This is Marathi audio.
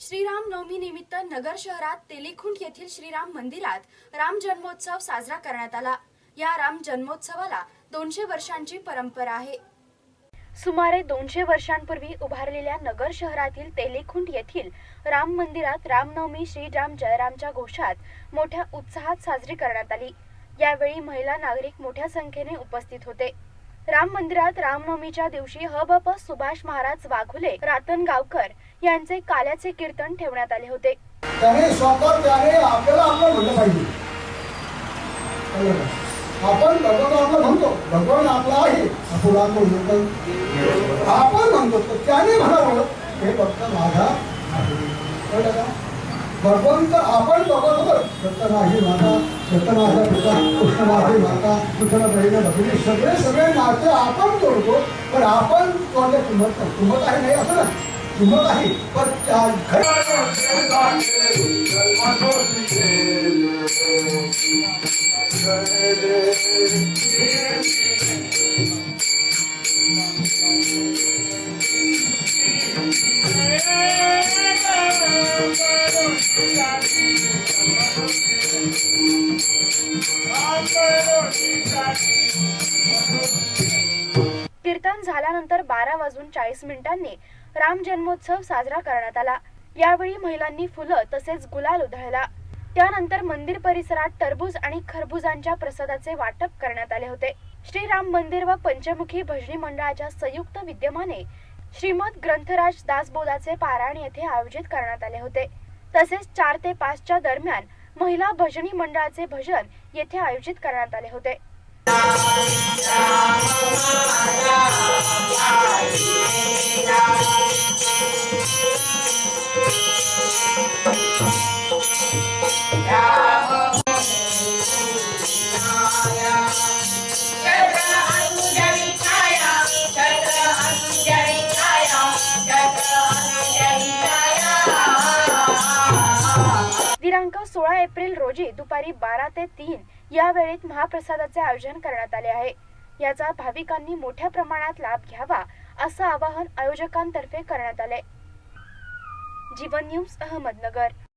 श्रीराम नवमी निमित्त नगर शहरात तेलीखुंट येथील श्रीराम मंदिरात राम जन्मोत्सव साजरा करण्यात आला. या राम जन्मोत्सवाला दोनशे वर्षांची परंपरा आहे. सुमारे दोनशे वर्षांपूर्वी उभारलेल्या नगर शहरातील तेलेखुंड येथील राम मंदिरात रामनवमी श्रीराम जयरामच्या घोषात मोठ्या उत्साहात साजरी करण्यात आली. यावेळी महिला नागरिक मोठ्या संख्येने उपस्थित होते. राम मंदिरात रामनवमीच्या दिवशी हबप सुभाष महाराज वाघुले रातनगावकर यांचे काल्याचे कीर्तन ठेवण्यात आले होते. त्याने स्वतः त्याने आपल्याला आपलं म्हणलं पाहिजे. आपण भगवान आपलं म्हणतो. भगवान आपला आहे. आपण म्हणतो. भगवंत आपण बघत नाही सत्य माता सत्य माझा पिता कृष्ण माझी माता कृष्ण बहिणी भगिनी सगळे सगळे नाते आपण तोडतो पण आपण कोणत्या किंमत किंमत आहे नाही असं ना किंमत आहे पण त्या Yeah. कीर्तन झाल्यानंतर बारा वाजून चाळीस मिनिटांनी राम जन्मोत्सव साजरा करण्यात आला. यावेळी महिलांनी फुलं तसेच गुलाल उधळला. त्यानंतर मंदिर परिसरात टरबूज आणि खरबुजांच्या प्रसादाचे वाटप करण्यात आले होते. श्रीराम मंदिर व पंचमुखी भजनी मंडळाच्या संयुक्त विद्यमाने श्रीमद ग्रंथराज दासबोधाचे पारायण येथे आयोजित करण्यात आले होते. तसेच चार ते पाचच्या दरम्यान महिला भजनी मंडळाचे भजन येथे आयोजित करण्यात आले होते. दिनांक सोळा एप्रिल रोजी दुपारी बारा ते तीन या वेळेत महाप्रसादाचे आयोजन करण्यात आले आहे. याचा भाविकांनी मोठ्या प्रमाणात लाभ घ्यावा असं आवाहन आयोजकांतर्फे करण्यात आले. जीवन न्यूज अहमदनगर.